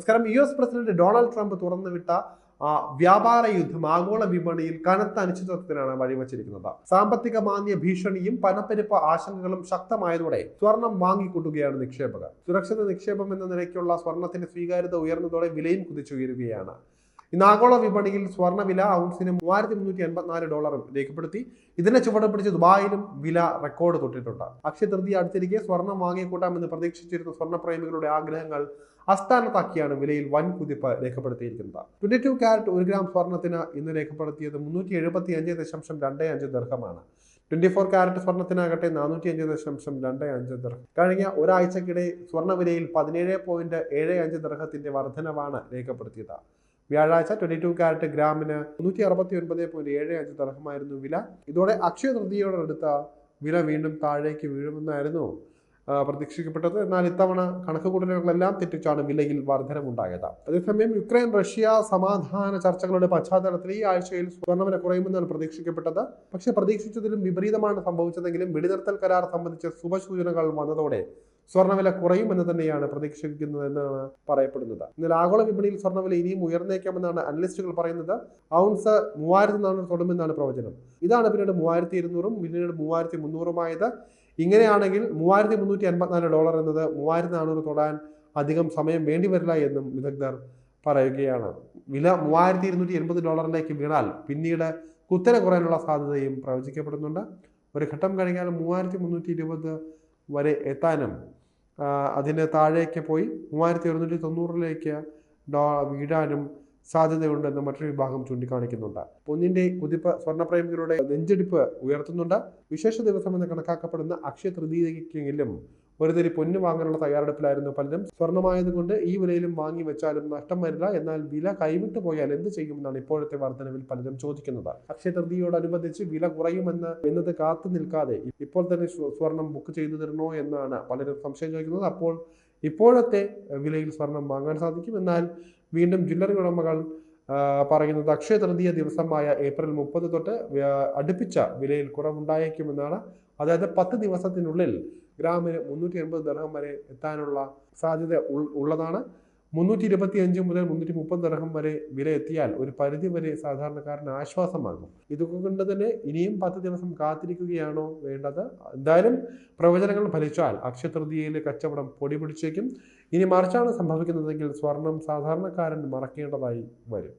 നമസ്കാരം U S president Donald Trump തുറന്നുവിട്ട വ്യാപാര യുദ്ധം ആഗോള വിപണിയിൽ കനത്ത അനിശ്ചിതത്വത്തിനാണ് വഴിവച്ചിരിക്കുന്നത്. സാമ്പത്തിക മാന്യ ഭീഷണിയും പണപ്പെരുപ്പ ആശങ്കകളും ശക്തമായതോടെ സ്വർണം വാങ്ങിക്കൂട്ടുകയാണ് നിക്ഷേപകർ. സുരക്ഷിത നിക്ഷേപം എന്ന നിലയ്ക്കുള്ള സ്വർണത്തിന്റെ സ്വീകാര്യത ഉയർന്നതോടെ വിലയും കുതിച്ചുയരുകയാണ്. ഇന്ന് ആഗോള വിപണിയിൽ സ്വർണവില ഔൺസിന് മൂവായിരത്തി മുന്നൂറ്റി എൺപത്തിനാല് ഡോളറും രേഖപ്പെടുത്തി. ഇതിനെ ചുവട് പിടിച്ച് ദുബായിലും വില റെക്കോർഡ് തൊട്ടിട്ടുണ്ട്. അക്ഷയ തൃതീയ അടുത്തിരിക്കെ സ്വർണം വാങ്ങിക്കൂട്ടാമെന്ന് പ്രതീക്ഷിച്ചിരുന്ന സ്വർണപ്രേമികളുടെ ആഗ്രഹങ്ങൾ അസ്ഥാനത്താക്കിയാണ് വിലയിൽ വൻ കുതിപ്പ് രേഖപ്പെടുത്തിയിരിക്കുന്നത്. ട്വന്റി ടു ക്യാരറ്റ് ഒരു ഗ്രാം സ്വർണത്തിന് ഇന്ന് രേഖപ്പെടുത്തിയത് മുന്നൂറ്റി എഴുപത്തി അഞ്ച് ദശാംശം രണ്ട് അഞ്ച് ദർഹമാണ്. ട്വന്റി ഫോർ ക്യാരറ്റ് സ്വർണത്തിനാകട്ടെ നാനൂറ്റി അഞ്ച് ദശാംശം രണ്ട് അഞ്ച് ദർഹം. കഴിഞ്ഞ ഒരാഴ്ചക്കിടെ സ്വർണവിലയിൽ പതിനേഴ് പോയിന്റ് ഏഴ് അഞ്ച് ദർഹത്തിന്റെ വർധനവാണ് രേഖപ്പെടുത്തിയത്. വ്യാഴാഴ്ച ട്വന്റി ടു ക്യാരറ്റ് ഗ്രാമിന് മുന്നൂറ്റി അറുപത്തി ഒൻപത് പോയിന്റ് ഏഴ് അഞ്ച് തർഹമായിരുന്നു വില. ഇതോടെ അക്ഷയ തൃതീയോടടുത്ത വില വീണ്ടും താഴേക്ക് വീഴുമെന്നായിരുന്നു പ്രതീക്ഷിക്കപ്പെട്ടത്. എന്നാൽ ഇത്തവണ കണക്കുകൂട്ടലുകളെല്ലാം തെറ്റിച്ചാണ് വിലയിൽ വർധനമുണ്ടായത് അതേസമയം യുക്രൈൻ റഷ്യ സമാധാന ചർച്ചകളുടെ പശ്ചാത്തലത്തിൽ ഈ ആഴ്ചയിൽ സ്വർണവില കുറയുമെന്നാണ് പ്രതീക്ഷിക്കപ്പെട്ടത്. പക്ഷേ പ്രതീക്ഷിച്ചതിലും വിപരീതമാണ് സംഭവിച്ചതെങ്കിലും വെടിനിർത്തൽ കരാർ സംബന്ധിച്ച ശുഭസൂചനകൾ വന്നതോടെ സ്വർണവില കുറയുമെന്ന് തന്നെയാണ് പ്രതീക്ഷിക്കുന്നത് എന്നാണ് പറയപ്പെടുന്നത്. എന്നാൽ ആഗോള വിപണിയിൽ സ്വർണവില ഇനിയും ഉയർന്നേക്കാമെന്നാണ് അനലിസ്റ്റുകൾ പറയുന്നത്. ഔൺസ് മൂവായിരത്തി നാനൂറ് തൊടുമെന്നാണ് പ്രവചനം. ഇതാണ് പിന്നീട് മൂവായിരത്തി ഇരുന്നൂറും പിന്നീട് മൂവായിരത്തി മുന്നൂറുമായത് ഇങ്ങനെയാണെങ്കിൽ മൂവായിരത്തി മുന്നൂറ്റി അൻപത്തിനാല് ഡോളർ എന്നത് മൂവായിരത്തി നാനൂറ് തൊടാൻ അധികം സമയം വേണ്ടി വരില്ല എന്നും വിദഗ്ധർ പറയുകയാണ്. വില മൂവായിരത്തി ഇരുന്നൂറ്റി എൺപത് ഡോളറിലേക്ക് വീണാൽ പിന്നീട് കുത്തനെ കുറയാനുള്ള സാധ്യതയും പ്രവചിക്കപ്പെടുന്നുണ്ട്. ഒരു ഘട്ടം കഴിഞ്ഞാൽ മൂവായിരത്തി മുന്നൂറ്റി ഇരുപത് വരെ എത്താനും അതിന് താഴേക്ക് പോയി മൂവായിരത്തി ഒരുന്നൂറ്റി തൊണ്ണൂറിലേക്ക് ഡോ വീഴാനും സാധ്യതയുണ്ടെന്ന് മറ്റൊരു വിഭാഗം ചൂണ്ടിക്കാണിക്കുന്നുണ്ട്. പൊന്നിന്റെ കുതിപ്പ് സ്വർണപ്രേമികളുടെ നെഞ്ചെടുപ്പ് ഉയർത്തുന്നുണ്ട്. വിശേഷ ദിവസം ദിവസമെന്ന് കണക്കാക്കപ്പെടുന്ന അക്ഷയ തൃതീയക്കെങ്കിലും ഒരു തരി പൊന്ന് വാങ്ങാനുള്ള തയ്യാറെടുപ്പിലായിരുന്നു പലരും. സ്വർണമായതുകൊണ്ട് ഈ വിലയിലും വാങ്ങി വെച്ചാലും നഷ്ടം വരില്ല. എന്നാൽ വില കൈവിട്ടു പോയാൽ എന്ത് ചെയ്യുമെന്നാണ് ഇപ്പോഴത്തെ വർധനവിൽ പലരും ചോദിക്കുന്നത്. അക്ഷയ തൃതീയോടനുബന്ധിച്ച് വില കുറയുമെന്ന് എന്നത് കാത്തു നിൽക്കാതെ ഇപ്പോൾ തന്നെ സ്വ- സ്വർണം ബുക്ക് ചെയ്തു തരണോ എന്നാണ് പലരും സംശയം ചോദിക്കുന്നത്. അപ്പോൾ ഇപ്പോഴത്തെ വിലയിൽ സ്വർണം വാങ്ങാൻ സാധിക്കും എന്നാൽ വീണ്ടും ജ്വല്ലറി ഉടമകൾ പറയുന്നത് അക്ഷയ തൃതീയ ദിവസമായ ഏപ്രിൽ മുപ്പത് തൊട്ട് അടുപ്പിച്ച വിലയിൽ കുറവുണ്ടായേക്കുമെന്നാണ്. അതായത് പത്ത് ദിവസത്തിനുള്ളിൽ ഗ്രാമിന് മുന്നൂറ്റി എൺപത് ദർഹം വരെ എത്താനുള്ള സാധ്യത ഉള്ളതാണ്. മുന്നൂറ്റി ഇരുപത്തി അഞ്ച് മുതൽ മുന്നൂറ്റി മുപ്പത് ദർഹം വരെ വില എത്തിയാൽ ഒരു പരിധി വരെ സാധാരണക്കാരന് ആശ്വാസമാകും. ഇതുകൊണ്ട് തന്നെ ഇനിയും പത്ത് ദിവസം കാത്തിരിക്കുകയാണോ വേണ്ടത്? എന്തായാലും പ്രവചനങ്ങൾ ഫലിച്ചാൽ അക്ഷയതൃതീയയിലെ കച്ചവടം പൊടി പിടിച്ചേക്കും. ഇനി മറിച്ചാണ് സംഭവിക്കുന്നതെങ്കിൽ സ്വർണം സാധാരണക്കാരൻ മറക്കേണ്ടതായി വരും.